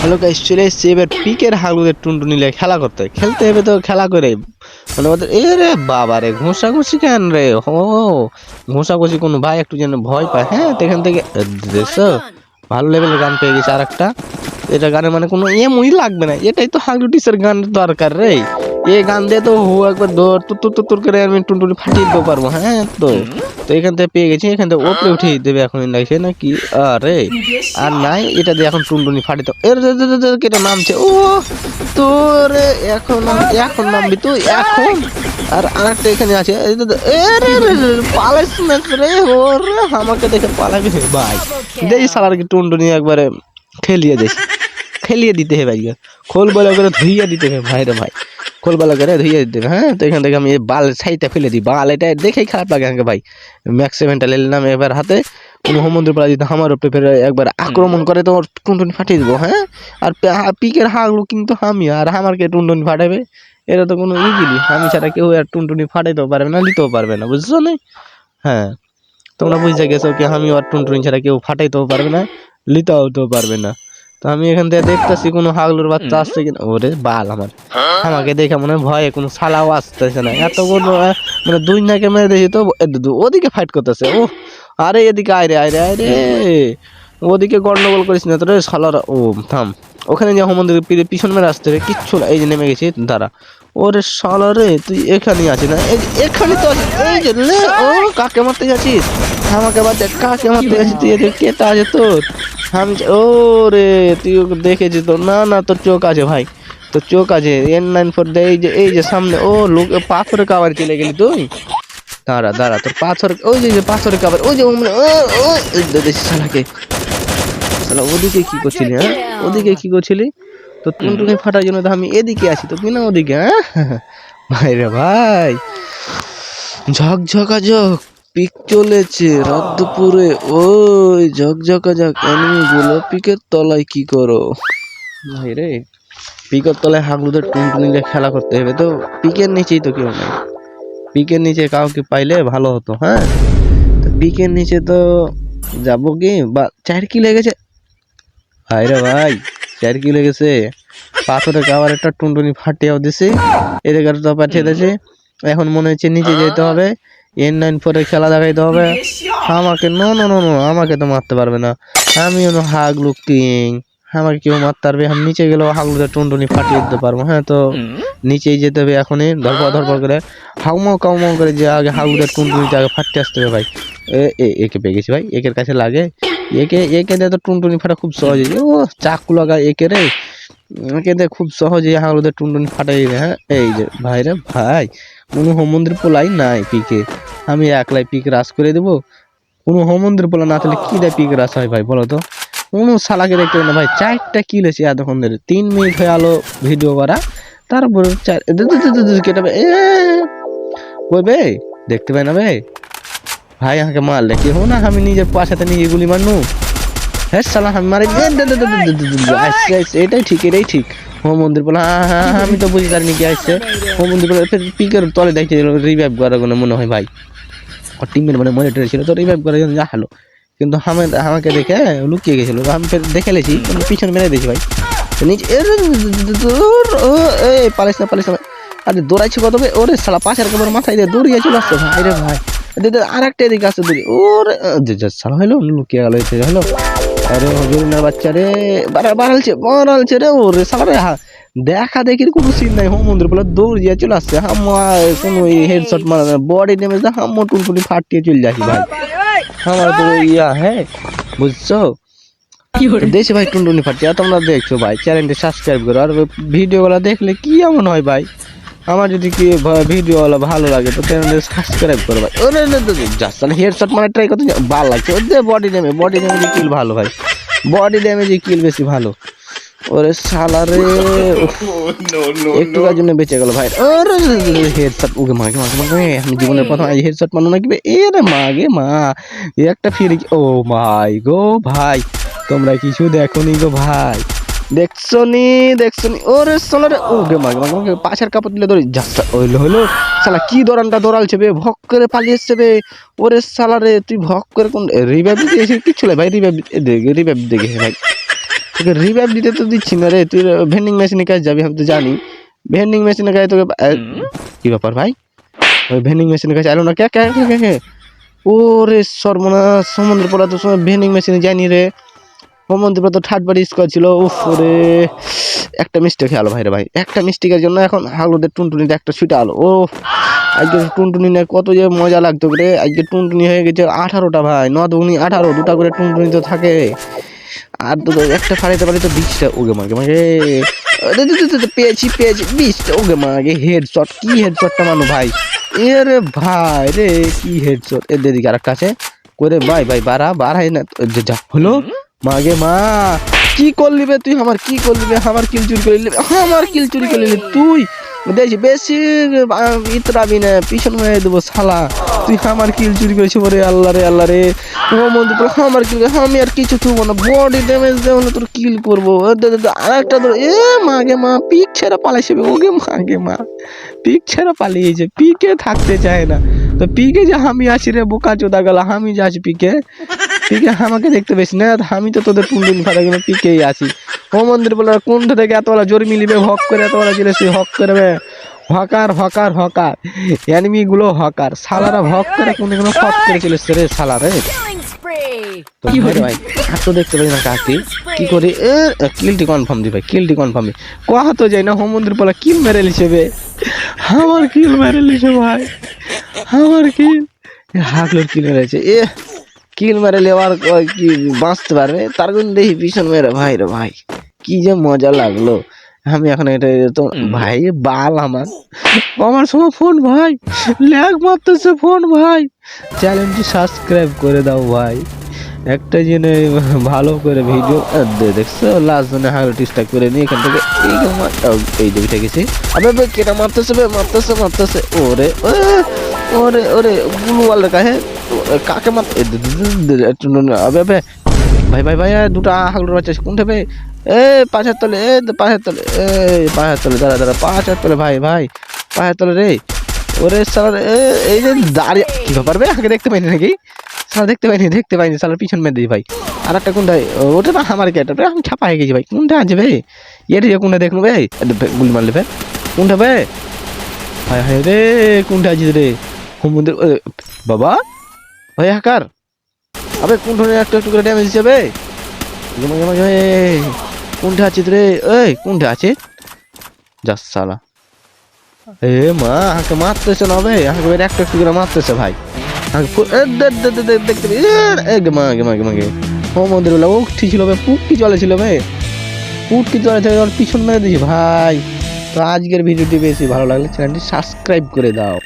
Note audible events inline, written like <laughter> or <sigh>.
Hello guys চলে এসেছি এবার পিকের হালুদের টুনটু নিলে খেলা করতে। খেলতে হবে তো খেলা করে। মানে ওদের এ রে বাবা রে ঘোষাঘুষি কেন রে? ও ঘোষাঘুষি কোনো ভাই একটু যেন ভয় পায়। হ্যাঁ এখান থেকে দেখছ ভালো লেভেলের গান পেয়ে গেছে আর একটা এটা গানে মানে কোনো এমনই লাগবে না। এটাই তো হাগলু টিসের গান দরকার রে। এই গান দিয়ে তো হু একবার দৌড় তুর তুর তুর করে আমি টুনটুনি ফাটিয়ে দিতে পারব হ্যাঁ তো তো এখান থেকে পেয়ে গেছি এখান থেকে ওপরে উঠিয়ে দেবে এখন লাগছে নাকি আরে আর নাই এটা দিয়ে এখন টুনটুনি ফাটিতে এর কেটে নামছে ও তোরে এখন এখন নামবি তুই এখন আর আরেকটা এখানে আছে রে, না রে ওরে আমাকে দেখে পালাবি ভাই দেই সালার কি টুনটুনি একবারে খেলিয়ে দিস খেলিয়ে দিতে হবে আজকে খোল বলে করে ধুইয়ে দিতে হবে ভাই রে ভাই খোল বলা করে ধুইয়ে দিতে হ্যাঁ? তো এখান থেকে আমি বাল সাইডটা ফেলে দিই। বাল এটা দেখেই খারাপ লাগে আমাকে ভাই। ম্যাক্স সেভেনটা নিলাম এবার হাতে। কোনো হোমন্দির পালা যদি আমার উপরে ফেরে একবার আক্রমণ করে, তো টুনটুনি ফাটিয়ে দেবো হ্যাঁ? আর পিকের হাগলো কিন্তু আমি আর আমারকে টুনটুনি ফাটাবে। এটা তো কোনো ইজিলি আমি ছাড়া কেউ আর টুনটুনি ফাটাইতেও পারবে না, নিতেও পারবে না, বুঝছ না? হ্যাঁ। তোমরা বুঝতে গেছো কি আমি আর টুনটুনি ছাড়া কেউ ফাটাইতেও পারবে না লিতেও তো পারবে না। তো আমি এখান থেকে দেখতেছি কোনো হাগলুর বাচ্চা আসছে কিনা। ওরে বাল আমার। আমাকে দেখে মনে ভয়ে কোনো সালাও আসতেছে না। এত কোনো মানে দুই নাকে মেরে দেখি তো ওদিকে ফাইট করতেছে। ও আরে এদিকে আয় রে আয় রে আয় রে। ওদিকে গন্ডগোল করিস না তো সালার ও থাম। ওখানে যে হোমন্দির পিছন মেরে আসতে রে কিচ্ছু না। এই যে নেমে গেছি দাঁড়া। ওরে শালা রে তুই এখানেই আছিস না? এখানে তো আছিস। এই যে লে ও কাকে মারতে যাচ্ছিস? আমাকে বাদ কাকে মারতে যাচ্ছিস? তুই এদের কেটা আছে তোর? আমি ও রে তুই ওকে দেখেছিস তো? না না, তোর চোখ আছে ভাই। তোর চোখ আছে। এন নাইন ফোর দে, এই যে এই যে সামনে, ও লোক পাথরে কাবার চলে গেলি তুই? দাঁড়া দাঁড়া, তোর পাথর, ওই যে পাথরে কাবার ওই যে শালাকে। শালা, ওদিকে কি করছিলি হ্যাঁ? ওদিকে কি করছিলি? তো টুনটুনি ফাটার জন্য তো আমি এদিকে আছি, তো তুই না ওদিকে হ্যাঁ? ভাই রে ভাই। ঝকঝকা ঝক। পিক চলেছে, রাত ওই ঝকঝকা ঝক এনিমি গুলো পিকের তলায় কি করো? ভাই রে, পিকের তলায় হাগলুদের টুনটুনি দিয়ে খেলা করতে হবে তো, পিকের নিচেই তো কেউ নেই। পিকের নিচে কাউকে পাইলে ভালো হতো হ্যাঁ? তো পিকের নিচে তো যাব কি? বা, চার কি লেগেছে? ভাই রে ভাই, চার কি লেগেছে? পাথরের কাবার একটা টুনটুনি ফাটিয়েও দিছে, এদিকে তো পাঠিয়ে দিয়েছে এখন মনে হচ্ছে নিচে যেতে হবে। এন নাইন ফোরে খেলা দেখাইতে হবে। আমাকে নো নো নো নো আমাকে তো মারতে পারবে না। আমি হলো হাগলু কিং আমাকে কেউ মারতে পারবে। আমি নিচে গেলেও হাগলুদের টুনটুনি ফাটিয়ে দিতে পারব। হ্যাঁ তো নিচেই যেতে হবে এখনই। ধরপড় ধরপড় করে। হাউমাও কাউমাও করে যে আগে হাগলুদের টুনটুনিতে আগে ফাটতে আসতে হবে ভাই। এ এ একে পেয়ে গেছি ভাই। একের কাছে লাগে। একে একে দিয়ে তো টুনটুনি ফাটা খুব সহজ ও চাকু লাগা একে রে। একে খুব সহজে হাগলুদের টুনটুনি ফাটাই হ্যাঁ? এই যে ভাই রে ভাই কোনো হোমন্দির পোলাই নাই পিকে। আমি একলাই পিক রাস করে দেবো। কোনো হোমন্দির পোলা না থাকলে কি দেয় পিক রাস হয় ভাই বলো তো? কোনো শালাকে দেখতে না ভাই চারটা কিল আছে এতক্ষণ ধরে তিন মিনিট হয়ে আলো ভিডিও করা তারপরে চার কেটে বে, এ দেখতে পাই না ভাই ভাই আমাকে মারলে কি হো না? আমি নিজের পাশাতে নিজে গুলি মারনু। হ্যাঁ আসছে এটাই ঠিক এটাই ঠিক মন্দির বলে হ্যাঁ আমি তো পারিনি কি আসছে মন্দির বলে পিকের তলে রিভাইভ মনে হয় ভাই টিমের তো কিন্তু আমাকে দেখে লুকিয়ে গেছিল আমি ফের দেখে লেছি পিছন মেরে দিয়েছি ভাই নিচে পালিস না পালিস আরে দৌড়াইছি কত ওরে সালা পাশের কেবল মাথায় দিয়ে দৌড়িয়ে চলে আসছে ভাই রে ভাই আর একটা এদিকে আসছে দৌড়ি ওরে সালা হলো লুকিয়ে গেল হলো আরে হজুরিনার বাচ্চা রে বাড়া বাড়ালছে বাড়ালছে রে ওরে শালা রে হা দেখা দেখির কোনো সিন নাই। হোম মন্দির বলে দৌড় দিয়ে চলে আসছে। হাম্মা কোনো হেডশট মারা বডি ড্যামেজ হাম্মা টুনটুনি ফাটিয়ে চলে যাচ্ছি ভাই আমার তো ইয়া হ্যাঁ বুঝছ? দেশে ভাই টুনটুনি ফাটিয়ে তোমরা দেখছ ভাই চ্যানেলটি সাবস্ক্রাইব করো। আর ভিডিওগুলো দেখলে কি এমন হয় ভাই? আমার যদি কি ভিডিওগুলো ভালো লাগে তো চ্যানেলটি সাবস্ক্রাইব করো ভাই। ওরে জাস্ট হেডশট মানে ট্রাই করতে ভালো লাগছে। ওদের বডি ড্যামেজ বডি ড্যামেজে কিল ভালো ভাই। বডি ড্যামেজে কিল বেশি ভালো। ওরে সালারে <laughs> একটু কার জন্য বেঁচে গেল ভাই। ওরে হেডশট ওকে মাগে মাগে মাগে আমি জীবনের প্রথম আজ হেডশট মানো নাকি? এ রে মাগে মা একটা ফিরে ও মাই গো ভাই তোমরা কিছু দেখো নি গো ভাই। দেখছ নি দেখছ নি ওরে সোনারে ওকে মাগে মাগে পাশের কাপড় দিলে ধরে যাস্তা ওইলো হলো শালা, কি দরানটা দরালছে বে, ভক করে পালিয়ে এসছে বে। ওরে শালা রে, তুই ভক করে কোন রিভাইভ দিতে এসে কিচ্ছু নাই ভাই রিভাইভ দেখে রিভাইভ দেখে ভাই। তোকে রিভাইভ দিতে তো দিচ্ছি না রে, তুই ভেন্ডিং মেশিনে কাজ যাবি, আমি তো জানি। ভেন্ডিং মেশিনে কাজে, তোকে কি ব্যাপার ভাই? ওই ভেন্ডিং মেশিনের কাছে আলো না কে কে কে কে ওরে সর্বনাশ সমুদ্র পড়া তো ভেন্ডিং মেশিনে যায়নি রে। তো ঠাট বাড়ি স্কোয়ার ছিল। উফ একটা মিস্টেক আলো ভাই রে ভাই। একটা মিস্টেকের জন্য এখন হাগলুদের টুনটুনিতে একটা ছুটে আলো। ও আজকে টুনটুনি নিয়ে কত যে মজা লাগতো রে। আজকে টুনটুনি হয়ে গেছে আঠারোটা ভাই। ন দুগুনি আঠারো, দুটা করে টুনটুনি তো থাকে। আর তো একটা ফাড়াইতে পারি তো বিশটা ওগে মাগে মাগে। আরে পেয়েছি পেয়েছি, বিশটা ওগে মাগে। হেডশট কি হেডশটটা মানো ভাই? এ রে ভাই রে, কি হেডশট এ দিদিকে আরেকটা আছে করে ভাই ভাই বাড়া, বাড়াই না যা, হলো। মাগে মা কি করলি বে তুই? আমার কি করলি আমার কিল চুরি করে নিলি আমার কিল চুরি করে নিলি। তুই বেশি বেশি আহ, ইতরাবি না পিছন মেরে দেবো শালা। তুই আমার কিল চুরি করেছিস ওরে আল্লাহ রে আল্লাহ রে। ও আমার কিল আমি আর কিছু থুবো না। বডি ড্যামেজ দেবো না তোর কিল করব। দে, দে, ধর। এ মাগে মা পিক ছেড়া পালাইছে ওগে মাগে মা পিক ছেড়া পালিয়েছে। পিকে থাকতে চায় না। তো পিকে যে আমি আছি রে বোকা চোদা গেল আমি যে আছি পিকে আমাকে দেখতে পেয়েছি না আমি তো তোদের টুনটুন ফাটা গেলে পিকেই আছি ও মন্দির বলে কোনটা থেকে এতবেলা জোর মিলিবে হক করে এতবেলা ছিল সে হক করবে? হকার হকার হকার এনিমি গুলো হকার সালারা হক করে কোন কোনো হক করে চলেছে রে সালা রে। spree! তো ভাই ভাই আর তো দেখতে পাই না কাকে কি করে? এ কিলটি কনফার্ম দি ভাই কিলটি কনফার্ম কোয়া তো যাই না হোম মন্দির বলে কিল মেরে লিছে বে। আমার কিল মেরে লিছে ভাই আমার কিল হাগলোর কিল মেরেছে এ কিল মেরে লেবার কি বাঁচতে পারবে? তার জন্য দেখি ভীষণ মেরে ভাই রে ভাই কি যে মজা লাগল। আমি এখন এটা তো ভাই বাল আমার। আমার সময় ফোন ভাই। ল্যাগ মারতেছে ফোন ভাই। চ্যানেলটি সাবস্ক্রাইব করে দাও ভাই। একটা জেনে ভালো করে ভিডিও দেখছ? লাস্ট জনে হাইলো টিস্টা করে নিয়ে এখান থেকে এই যে উঠে গেছি। আবে বে কেটা মারতেছে বে মারতেছে মারতেছে। ওরে ওরে ওরে গুলু ওয়াল কাহে কাকে মার ভাই ভাই ভাই দুটা হাগলুর বাচ্চা কোনটা বে এ পাঁচের তলে, এ পাঁচের তলে, এ পাঁচের তলে, দাঁড়া দাঁড়া পাঁচের তলে, ভাই ভাই পাঁচের তলে রে। ওরে সালার এই যে দাঁড়িয়ে কি ব্যাপার বে? আগে দেখতে পাইনি নাকি? সালা, দেখতে পাইনি দেখতে পাইনি, সালার পিছন মেরে দিই ভাই। আর একটা কোনটা? ওটা না আমার কেটা আমি ছাপা হয়ে গেছি ভাই। কোনটা আছে ভাই এটি যে কোনটা দেখল ভাই গুলি মারলে বে। কোনটা ভাই হায় হায়, রে, কোনটা আছে রে? হোম মন্দির বাবা? ভাই হাকার। আবে কোনটা একটু একটু করে ড্যামেজ এ, কোনটা আছে রে। এই কোনটা আছে। যাস সালা। এ মা আমাকে মারতেছে না বে। আমাকে বের একটু একটু করে মারতেছে ভাই। আমাকে ফু- এ, দে, দে, দে, দে, দেখতে পেয়ে এ গেমা গেমা গেমা গে ও মন্দির বলে ঠিক ছিল বে। পুটকি চলে ছিল বে। পুটকি চলে ওর পিছন মেরে দিয়েছি ভাই। তো আজকের ভিডিওটি বেশি ভালো লাগলে চ্যানেলটি সাবস্ক্রাইব করে দাও।